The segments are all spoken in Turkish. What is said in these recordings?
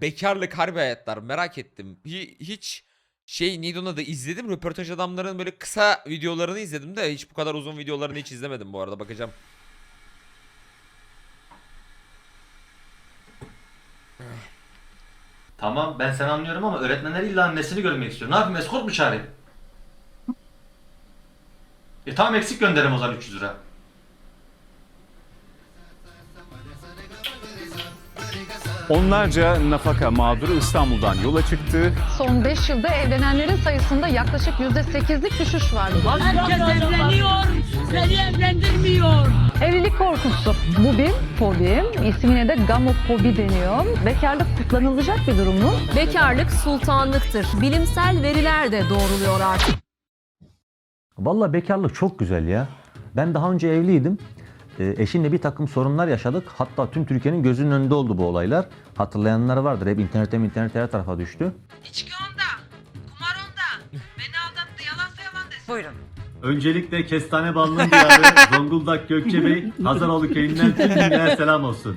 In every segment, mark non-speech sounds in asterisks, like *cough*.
Bekarlık harbi hayatlar merak ettim. Hi- hiç şey neydi da izledim. Röportaj adamların böyle kısa videolarını izledim de hiç bu kadar uzun videolarını hiç izlemedim bu arada bakacağım. Tamam ben seni anlıyorum ama öğretmenler illa annesini görmek istiyor. Ne yapayım eskort mu çağırayım? E tamam eksik gönderim o zaman 300 lira. Onlarca nafaka mağduru İstanbul'dan yola çıktı. Son 5 yılda evlenenlerin sayısında yaklaşık %8'lik düşüş var. Herkes evleniyor, seni evlendirmiyor. Evlilik korkusu. Bu bir fobi. İsmine de gamofobi deniyor. Bekarlık kutlanılacak bir durum mu? Bekarlık sultanlıktır. Bilimsel veriler de doğruluyor artık. Valla bekarlık çok güzel ya. Ben daha önce evliydim. Ee, eşimle bir takım sorunlar yaşadık. Hatta tüm Türkiye'nin gözünün önünde oldu bu olaylar. Hatırlayanlar vardır. Hep internette internette her tarafa düştü. İçki onda, kumar onda. Beni aldattı, yalansa yalan desin. Buyurun. Öncelikle kestane balının diyarı Zonguldak Gökçebey Hazaroğlu köyünden tüm dünyaya selam olsun.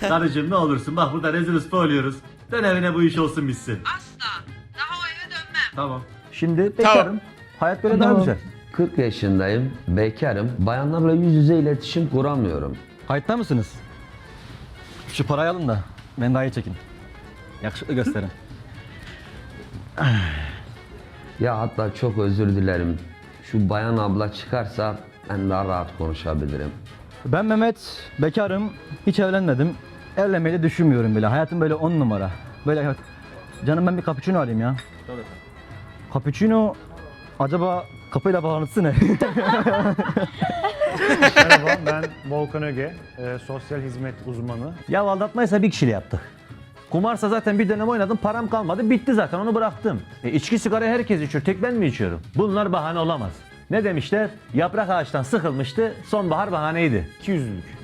Karıcığım ne olursun bak burada rezil usta oluyoruz. Dön evine bu iş olsun bitsin. Asla. Daha o eve dönmem. Tamam. Şimdi bekarım. Hayat böyle daha güzel. 40 yaşındayım, bekarım. Bayanlarla yüz yüze iletişim kuramıyorum. Kayıtta mısınız? Şu parayı alın da daha iyi çekin. Yakışıklı gösterin. *sighs* Ya hatta çok özür dilerim. Şu bayan abla çıkarsa ben daha rahat konuşabilirim. Ben Mehmet, bekarım, hiç evlenmedim. Evlenmeyi de düşünmüyorum bile. Hayatım böyle on numara. Böyle canım ben bir cappuccino alayım ya. Cappuccino acaba kapıyla bağlantısı ne? *laughs* Merhaba ben Volkan Öge, e, sosyal hizmet uzmanı. Ya aldatmaysa bir kişiyle yaptık. Kumarsa zaten bir dönem oynadım param kalmadı bitti zaten onu bıraktım. E, içki sigara herkes içiyor tek ben mi içiyorum? Bunlar bahane olamaz. Ne demişler? Yaprak ağaçtan sıkılmıştı sonbahar bahaneydi. İkiyüzlülük.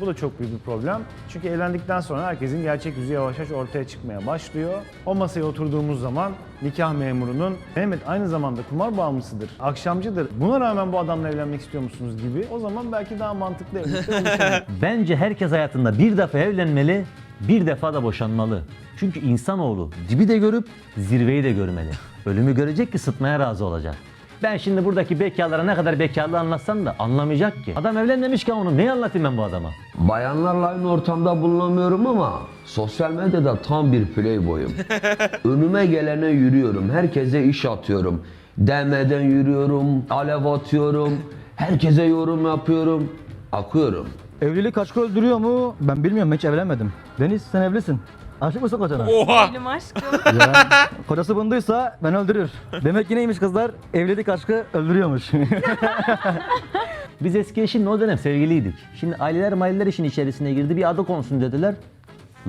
Bu da çok büyük bir problem. Çünkü evlendikten sonra herkesin gerçek yüzü yavaş yavaş ortaya çıkmaya başlıyor. O masaya oturduğumuz zaman nikah memurunun Mehmet aynı zamanda kumar bağımlısıdır, akşamcıdır. Buna rağmen bu adamla evlenmek istiyor musunuz gibi. O zaman belki daha mantıklı evlilikler. *laughs* Bence herkes hayatında bir defa evlenmeli, bir defa da boşanmalı. Çünkü insanoğlu dibi de görüp zirveyi de görmeli. Ölümü görecek ki sıtmaya razı olacak. Ben şimdi buradaki bekarlara ne kadar bekarlığı anlatsam da anlamayacak ki. Adam evlenmemişken onu ne anlatayım ben bu adama? Bayanlarla aynı ortamda bulunamıyorum ama sosyal medyada tam bir playboyum. *laughs* Önüme gelene yürüyorum, herkese iş atıyorum. DM'den yürüyorum, alev atıyorum, herkese yorum yapıyorum, akıyorum. Evlilik aşkı öldürüyor mu? Ben bilmiyorum hiç evlenmedim. Deniz sen evlisin. Aşık mısın kocana? Oha! Benim aşkım. *laughs* Ya, kocası bunduysa ben öldürür. Demek ki neymiş kızlar? Evlilik aşkı öldürüyormuş. *laughs* Biz eski eşimle o dönem sevgiliydik. Şimdi aileler maileler işin içerisine girdi bir adı konsun dediler.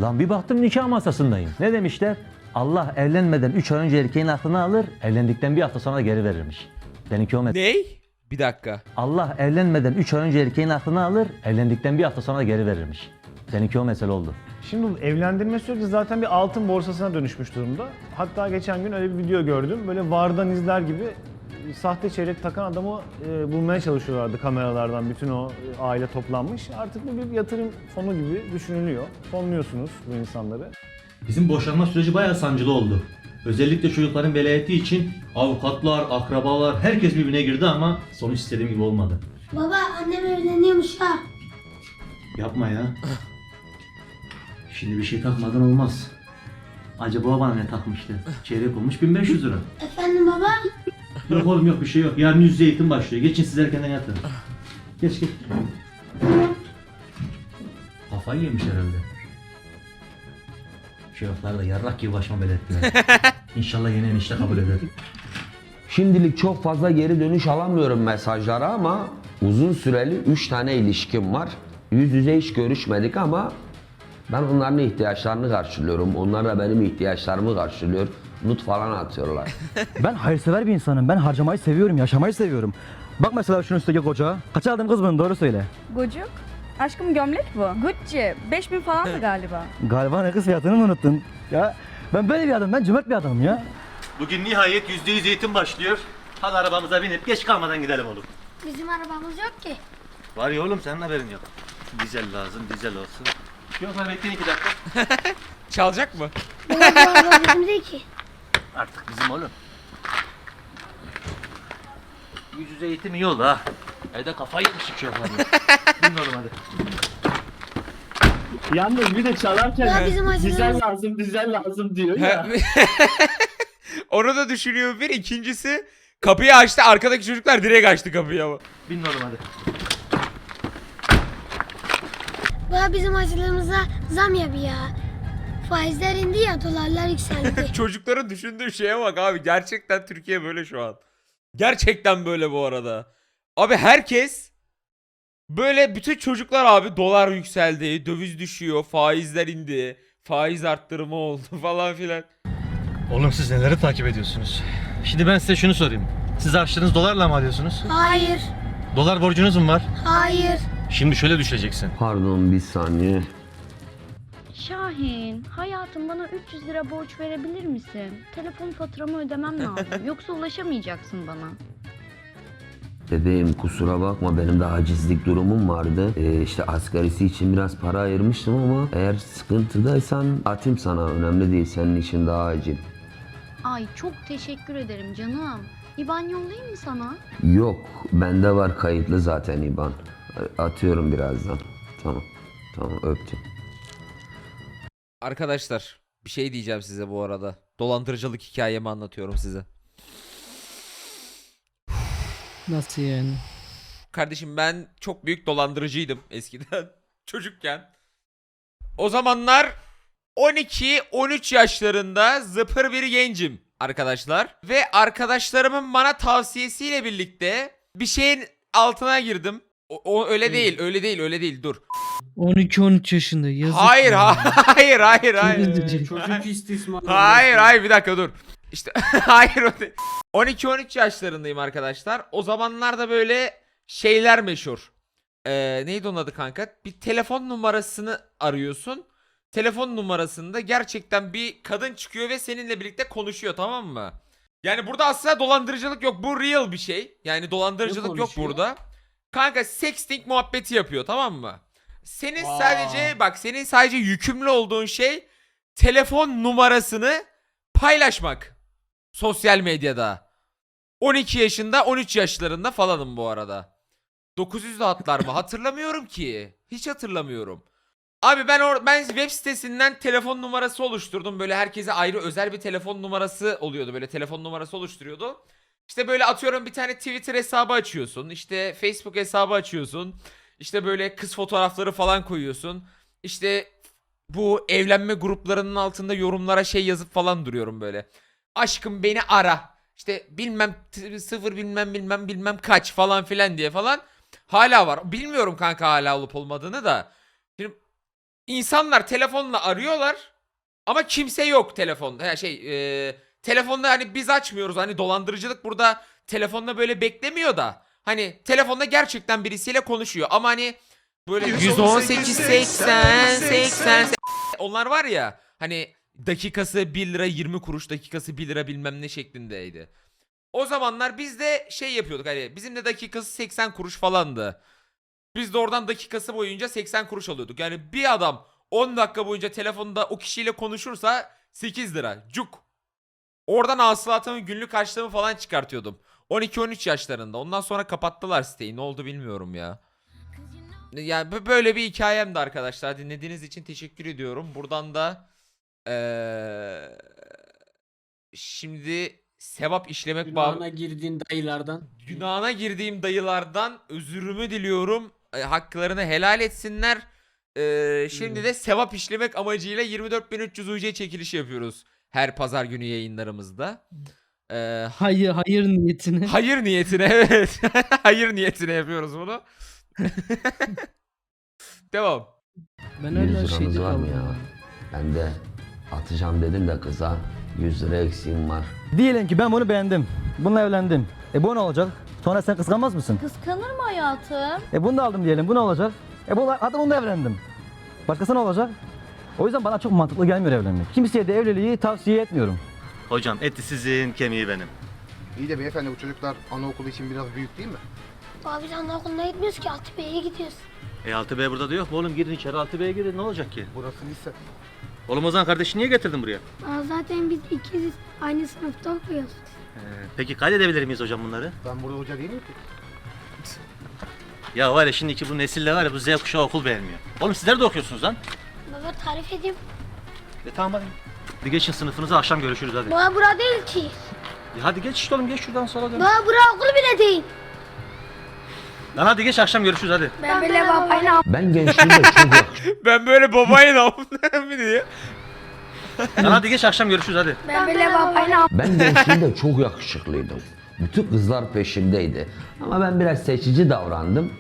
Lan bir baktım nikah masasındayım. Ne demişler? Allah evlenmeden 3 ay önce erkeğin aklını alır, evlendikten bir hafta sonra da geri verirmiş. Benimki o mesela. Ney? Bir dakika. Allah evlenmeden 3 ay önce erkeğin aklını alır, evlendikten bir hafta sonra da geri verirmiş. Seninki o mesele oldu. Şimdi bu evlendirme süreci zaten bir altın borsasına dönüşmüş durumda. Hatta geçen gün öyle bir video gördüm. Böyle vardan izler gibi sahte çeyrek takan adamı e, bulmaya çalışıyorlardı kameralardan. Bütün o e, aile toplanmış. Artık bu bir yatırım fonu gibi düşünülüyor. Fonluyorsunuz bu insanları. Bizim boşanma süreci bayağı sancılı oldu. Özellikle çocukların velayeti için avukatlar, akrabalar herkes birbirine girdi ama sonuç istediğim gibi olmadı. Baba annem evleniyormuş ha. Yapma ya. Şimdi bir şey takmadan olmaz. Acaba bana ne takmıştı? Çeyrek olmuş 1500 lira. Efendim baba? Yok oğlum yok bir şey yok. Yarın yüz yüze eğitim başlıyor. Geçin siz erkenden yatın. Geç geç. Kafayı yemiş herhalde. Şerefler de yarrak gibi başıma belirttiler. *laughs* İnşallah yeni enişte kabul eder. Şimdilik çok fazla geri dönüş alamıyorum mesajlara ama uzun süreli 3 tane ilişkim var. Yüz yüze hiç görüşmedik ama ben onların ihtiyaçlarını karşılıyorum. Onlar da benim ihtiyaçlarımı karşılıyor. Nut falan atıyorlar. *laughs* ben hayırsever bir insanım. Ben harcamayı seviyorum, yaşamayı seviyorum. Bak mesela şunun üstteki koca. Kaça aldın kız bunu doğru söyle. Gocuk. Aşkım gömlek bu. Gucci. 5000 falandı galiba. Galiba ne kız fiyatını mı unuttun? Ya ben böyle bir adamım, ben cömert bir adamım ya. Bugün nihayet yüzde yüz eğitim başlıyor. Hadi arabamıza binip geç kalmadan gidelim oğlum. Bizim arabamız yok ki. Var ya oğlum senin haberin yok. Dizel lazım, dizel olsun. Yok lan bekleyin iki dakika. *laughs* Çalacak mı? Bu araba bizim değil ki. *laughs* Artık bizim oğlum. Yüz yüze eğitim iyi oldu ha. Evde kafayı yemişik şoförle. Bilmiyorum hadi. Yalnız bir de çalarken Ya bizim acılarımız. lazım, dizel lazım diyor *laughs* Onu da düşünüyor bir. İkincisi kapıyı açtı. Arkadaki çocuklar direkt açtı kapıyı ama. Bilmiyorum hadi. Baba bizim acılarımıza zam yap ya. Faizler indi ya dolarlar yükseldi. *laughs* Çocukların düşündüğü şeye bak abi. Gerçekten Türkiye böyle şu an. Gerçekten böyle bu arada. Abi herkes böyle bütün çocuklar abi dolar yükseldi, döviz düşüyor, faizler indi, faiz arttırımı oldu *laughs* falan filan. Oğlum siz neleri takip ediyorsunuz? Şimdi ben size şunu sorayım. Siz harçlığınızı dolarla mı alıyorsunuz? Hayır. Dolar borcunuz mu var? Hayır. Şimdi şöyle düşeceksin. Pardon bir saniye. Şahin, hayatım bana 300 lira borç verebilir misin? Telefon faturamı ödemem lazım. *laughs* Yoksa ulaşamayacaksın bana. Bebeğim kusura bakma benim de acizlik durumum vardı. Ee, işte asgarisi için biraz para ayırmıştım ama eğer sıkıntıdaysan atayım sana. Önemli değil senin için daha acil. Ay çok teşekkür ederim canım. İban yollayayım mı sana? Yok bende var kayıtlı zaten IBAN. Atıyorum birazdan. Tamam. Tamam öptüm. Arkadaşlar bir şey diyeceğim size bu arada. Dolandırıcılık hikayemi anlatıyorum size. Nasıl yani? Kardeşim ben çok büyük dolandırıcıydım eskiden. *laughs* Çocukken. O zamanlar 12-13 yaşlarında zıpır bir gencim arkadaşlar. Ve arkadaşlarımın bana tavsiyesiyle birlikte bir şeyin altına girdim. O, o öyle değil, öyle değil, öyle değil. Dur. 12-13 yaşında yazık. Hayır, ya. hayır, hayır, hayır. üzücü. Çocuk istismar. Hayır hayır bir dakika dur. İşte *laughs* hayır o değil. 12-13 yaşlarındayım arkadaşlar. O zamanlarda böyle şeyler meşhur. Ee, neydi onun adı kanka? Bir telefon numarasını arıyorsun. Telefon numarasında gerçekten bir kadın çıkıyor ve seninle birlikte konuşuyor tamam mı? Yani burada aslında dolandırıcılık yok. Bu real bir şey. Yani dolandırıcılık yok burada. Kanka sexting muhabbeti yapıyor tamam mı? Senin sadece bak senin sadece yükümlü olduğun şey telefon numarasını paylaşmak. Sosyal medyada. 12 yaşında 13 yaşlarında falanım bu arada. 900'lü hatlar mı? *laughs* Hatırlamıyorum ki. Hiç hatırlamıyorum. Abi ben or ben web sitesinden telefon numarası oluşturdum. Böyle herkese ayrı özel bir telefon numarası oluyordu. Böyle telefon numarası oluşturuyordu. İşte böyle atıyorum bir tane Twitter hesabı açıyorsun. İşte Facebook hesabı açıyorsun. İşte böyle kız fotoğrafları falan koyuyorsun. İşte bu evlenme gruplarının altında yorumlara şey yazıp falan duruyorum böyle. Aşkım beni ara. İşte bilmem sıfır bilmem bilmem bilmem kaç falan filan diye falan. Hala var. Bilmiyorum kanka hala olup olmadığını da. Şimdi insanlar telefonla arıyorlar ama kimse yok telefonda. Ya şey e, telefonda hani biz açmıyoruz. Hani dolandırıcılık burada telefonda böyle beklemiyor da. Hani telefonda gerçekten birisiyle konuşuyor ama hani böyle 118 80 80 onlar var ya hani dakikası 1 lira 20 kuruş dakikası 1 lira bilmem ne şeklindeydi. O zamanlar biz de şey yapıyorduk hani bizim de dakikası 80 kuruş falandı. Biz de oradan dakikası boyunca 80 kuruş alıyorduk. Yani bir adam 10 dakika boyunca telefonda o kişiyle konuşursa 8 lira. Cuk. Oradan hasılatımı günlük harçlığımı falan çıkartıyordum. 12-13 yaşlarında. Ondan sonra kapattılar siteyi. Ne oldu bilmiyorum ya. Yani bö- böyle bir hikayem de arkadaşlar. Dinlediğiniz için teşekkür ediyorum. Buradan da eee, şimdi sevap işlemek bağ girdiğin dayılardan. günahına girdiğim dayılardan özürümü diliyorum. E, haklarını helal etsinler. E, şimdi de sevap işlemek amacıyla 24.300 UC çekilişi yapıyoruz. Her pazar günü yayınlarımızda. E, Hayır, hayır niyetine. hayır niyetine *laughs* evet. hayır niyetine yapıyoruz bunu. *laughs* Devam. Ben 100 hala liranız şeyde var mı ya? Ben de atacağım dedim de kıza 100 lira eksiğim var. Diyelim ki ben bunu beğendim. Bununla evlendim. E bu ne olacak? Sonra sen kıskanmaz mısın? Kıskanır mı hayatım? E bunu da aldım diyelim. Bu ne olacak? E bu hadi bununla evlendim. Başkası ne olacak? O yüzden bana çok mantıklı gelmiyor evlenmek. Kimseye de evliliği tavsiye etmiyorum. Hocam eti sizin, kemiği benim. İyi de beyefendi bu çocuklar anaokulu için biraz büyük değil mi? Baba biz anaokuluna gitmiyoruz ki Altı Bey'e gidiyoruz. E 6B burada da yok mu oğlum? Girin içeri 6B'ye girin ne olacak ki? Burası lise. Oğlum Ozan kardeşi niye getirdin buraya? Aa, zaten biz ikiziz. Aynı sınıfta okuyoruz. peki kaydedebilir miyiz hocam bunları? Ben burada hoca değilim ki. Ya var ya şimdiki bu nesille var ya bu Z kuşağı okul beğenmiyor. Oğlum sizler de okuyorsunuz lan. Baba tarif edeyim. E tamam hadi. Hadi geçin sınıfınıza akşam görüşürüz hadi. Baba bura değil ki. Ya hadi geç işte oğlum geç şuradan sola dön. Baba bura okul bile değil. Lan hadi geç akşam görüşürüz hadi. Ben böyle babayla Ben gençliğimde çok yakışıklıydım. Ben böyle babayı ne yaptım *laughs* diye. Lan hadi geç akşam görüşürüz hadi. Ben böyle babayla Ben gençliğimde çok yakışıklıydım. Bütün kızlar peşimdeydi. Ama ben biraz seçici davrandım.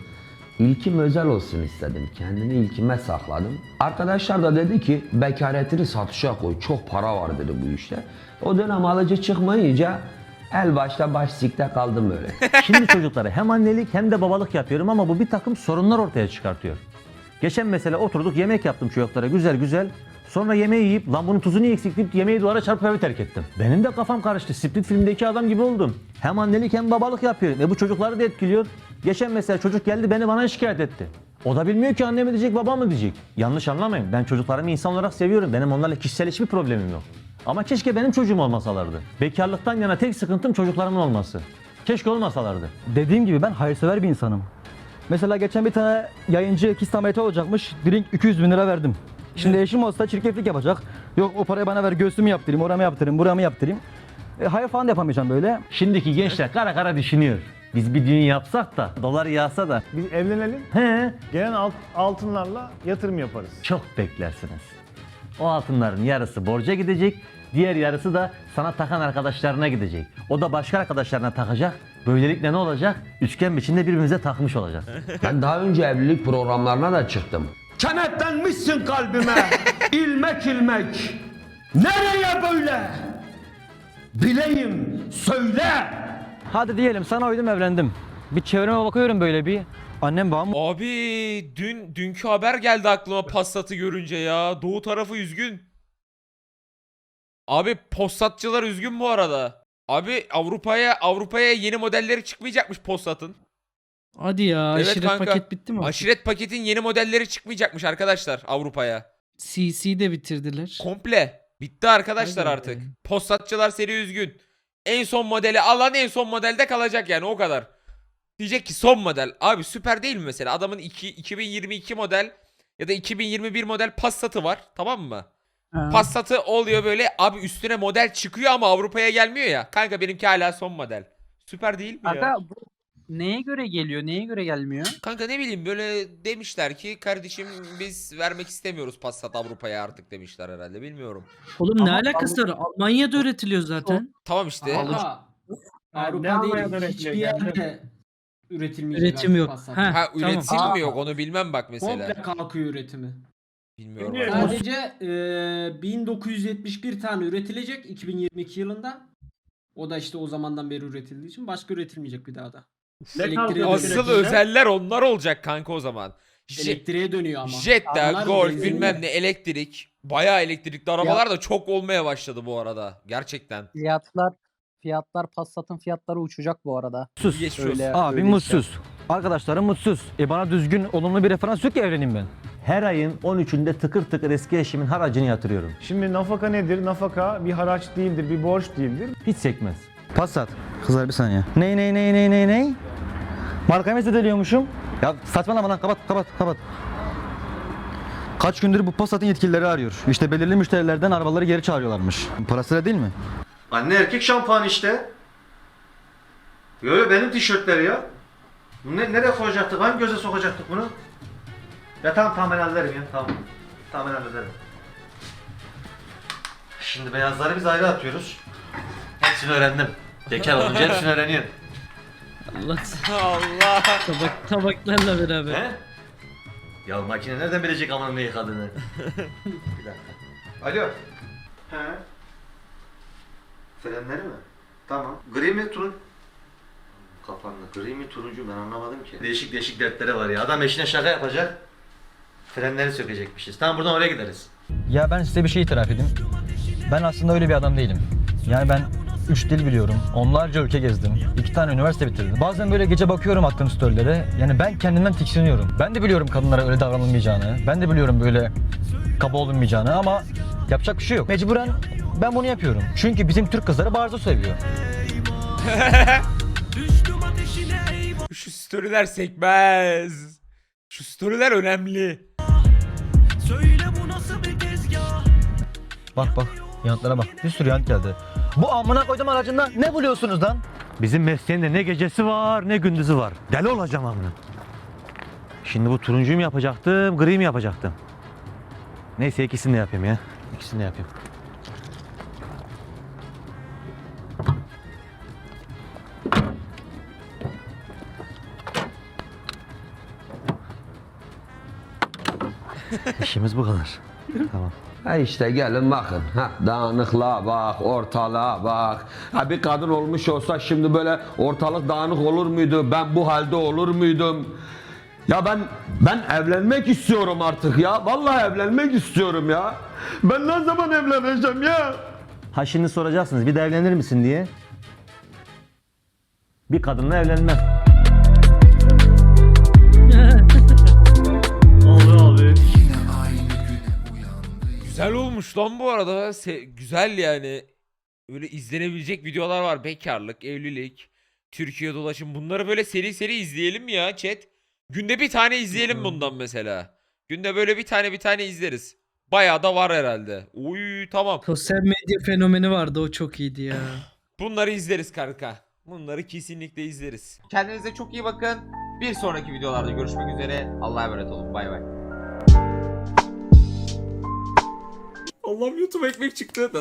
İlkim özel olsun istedim. Kendimi ilkime sakladım. Arkadaşlar da dedi ki bekaretini satışa koy. Çok para var dedi bu işte. O dönem alıcı çıkmayınca el başta baş sikte kaldım öyle. *laughs* Şimdi çocuklara hem annelik hem de babalık yapıyorum ama bu bir takım sorunlar ortaya çıkartıyor. Geçen mesela oturduk yemek yaptım çocuklara güzel güzel. Sonra yemeği yiyip lan bunun tuzu niye eksik deyip yemeği duvara çarpıp evi terk ettim. Benim de kafam karıştı. Split filmdeki adam gibi oldum. Hem annelik hem babalık yapıyorum. E bu çocukları da etkiliyor. Geçen mesela çocuk geldi beni bana şikayet etti. O da bilmiyor ki anne mi diyecek baba mı diyecek. Yanlış anlamayın. Ben çocuklarımı insan olarak seviyorum. Benim onlarla kişisel hiçbir problemim yok. Ama keşke benim çocuğum olmasalardı. Bekarlıktan yana tek sıkıntım çocuklarımın olması. Keşke olmasalardı. Dediğim gibi ben hayırsever bir insanım. Mesela geçen bir tane yayıncı kist olacakmış. Drink 200 bin lira verdim. Şimdi eşim olsa çirkeflik yapacak. Yok o parayı bana ver göğsümü yaptırayım, oramı yaptırayım, buramı yaptırayım. E, hayır falan da yapamayacağım böyle. Şimdiki gençler kara kara düşünüyor. Biz bir düğün yapsak da, dolar yağsa da. Biz evlenelim. He, Gelen alt, altınlarla yatırım yaparız. çok beklersiniz. O altınların yarısı borca gidecek, diğer yarısı da sana takan arkadaşlarına gidecek. O da başka arkadaşlarına takacak. Böylelikle ne olacak? Üçgen biçimde birbirimize takmış olacağız. Ben daha önce evlilik programlarına da çıktım. Kenetlenmişsin kalbime, *laughs* ilmek ilmek. Nereye böyle? Bileyim, söyle. Hadi diyelim sana uydum evlendim. Bir çevreme bakıyorum böyle bir. Annem babam Abi dün dünkü haber geldi aklıma Passat'ı görünce ya. Doğu tarafı üzgün. Abi Passatçılar üzgün bu arada. Abi Avrupa'ya Avrupa'ya yeni modelleri çıkmayacakmış Passat'ın. Hadi ya Evet aşiret kanka. paket bitti mi? Aşiret paketin yeni modelleri çıkmayacakmış arkadaşlar Avrupa'ya. CC de bitirdiler. Komple. Bitti arkadaşlar Hadi artık. be. Postatçılar seri üzgün. En son modeli alan en son modelde kalacak yani o kadar. Diyecek ki son model. Abi süper değil mi mesela? Adamın iki, 2022 model ya da 2021 model Passat'ı var. Tamam mı? Ha. Passat'ı oluyor böyle abi üstüne model çıkıyor ama Avrupa'ya gelmiyor ya. Kanka benimki hala son model. Süper değil mi ya? Kanka bu neye göre geliyor? Neye göre gelmiyor? Kanka ne bileyim böyle demişler ki kardeşim biz vermek istemiyoruz Passat Avrupa'ya artık demişler herhalde bilmiyorum. Oğlum ne alakası var? Almanya'da üretiliyor zaten. Tamam işte. Ama Avrupa değil hiçbir yerde üretilmeyecek. Üretim yok. Passat. Heh, Ha tamam. üretim mi yok onu bilmem bak mesela. Komple kalkıyor üretimi. Bilmiyorum. Bilmiyorum. abi. Sadece e, 1971 tane üretilecek 2022 yılında. O da işte o zamandan beri üretildiği için başka üretilmeyecek bir daha da. Ne. Asıl üretimde? özeller onlar olacak kanka o zaman. Je- Elektriğe dönüyor ama. Jetta, Onlar Golf benzinli. bilmem ne elektrik. Bayağı elektrikli arabalar da çok olmaya başladı bu arada. Gerçekten. Fiyatlar fiyatlar Passat'ın fiyatları uçacak bu arada. mutsuz. Geçmiş olsun. Abi mutsuz. Arkadaşlarım mutsuz. E bana düzgün, olumlu bir referans yok ki evleneyim ben. Her ayın 13'ünde tıkır tıkır eski eşimin haracını yatırıyorum. Şimdi nafaka nedir? Nafaka bir haraç değildir, bir borç değildir. Hiç sekmez. Passat. Kızlar bir saniye. Ney ney ney ney ney ney? Markayı mı zedeliyormuşum? Ya saçmalama lan kapat kapat kapat. Kaç gündür bu Passat'ın yetkilileri arıyor. İşte belirli müşterilerden arabaları geri çağırıyorlarmış. Parasıyla değil mi? Anne erkek şampuanı işte. Böyle benim tişörtleri ya. Ne, nereye koyacaktık? Hangi göze sokacaktık bunu? Ya tamam tamam ben hallederim ya tamam. Tamam ben hallederim. Şimdi beyazları biz ayrı atıyoruz. Hepsini öğrendim. Bekar olunca hepsini öğreniyorsun. Allah Allah. tabak tabaklarla beraber. He? Ya makine nereden bilecek amanın ne yıkadığını? *laughs* bir dakika. Alo. He. Frenleri mi? Tamam. Gri mi turun? Kapandı. Gri mi turuncu ben anlamadım ki. Değişik değişik dertleri var ya. Adam eşine şaka yapacak. Frenleri sökecekmişiz. Tamam buradan oraya gideriz. Ya ben size bir şey itiraf edeyim. Ben aslında öyle bir adam değilim. Yani ben üç dil biliyorum. Onlarca ülke gezdim. iki tane üniversite bitirdim. Bazen böyle gece bakıyorum attığım storylere. Yani ben kendimden tiksiniyorum. Ben de biliyorum kadınlara öyle davranılmayacağını. Ben de biliyorum böyle kaba olunmayacağını ama Yapacak bir şey yok. Mecburen ben bunu yapıyorum. Çünkü bizim Türk kızları Barzo seviyor. *laughs* Şu storyler sekmez. Şu storyler önemli. Bak bak yanıtlara bak. Bir sürü yanıt geldi. Bu amına koydum aracında ne buluyorsunuz lan? Bizim mesleğinde ne gecesi var ne gündüzü var. Deli olacağım amına. Şimdi bu turuncuyu mu yapacaktım, gri mi yapacaktım? Neyse ikisini de yapayım ya. İkisini de yapayım. İşimiz bu kadar. Tamam. Ha işte gelin bakın. Ha, dağınıklığa bak, ortalığa bak. Ha bir kadın olmuş olsa şimdi böyle ortalık dağınık olur muydu? Ben bu halde olur muydum? Ya ben ben evlenmek istiyorum artık ya. Vallahi evlenmek istiyorum ya. Ben ne zaman evleneceğim ya? Ha şimdi soracaksınız bir de evlenir misin diye. Bir kadınla evlenmem. Güzel olmuş lan bu arada. Se- güzel yani. Öyle izlenebilecek videolar var. Bekarlık, evlilik, Türkiye dolaşım. Bunları böyle seri seri izleyelim ya chat. Günde bir tane izleyelim bundan mesela. Günde böyle bir tane bir tane izleriz. Bayağı da var herhalde. Uy tamam. Sosyal medya fenomeni vardı o çok iyiydi ya. *clears throat* Bunları izleriz kanka. Bunları kesinlikle izleriz. Kendinize çok iyi bakın. Bir sonraki videolarda görüşmek üzere. Allah'a emanet olun. Bay bay. Allah'ım YouTube ekmek çıktı.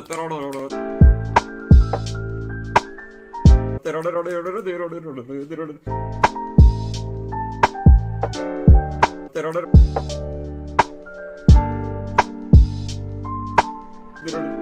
*laughs*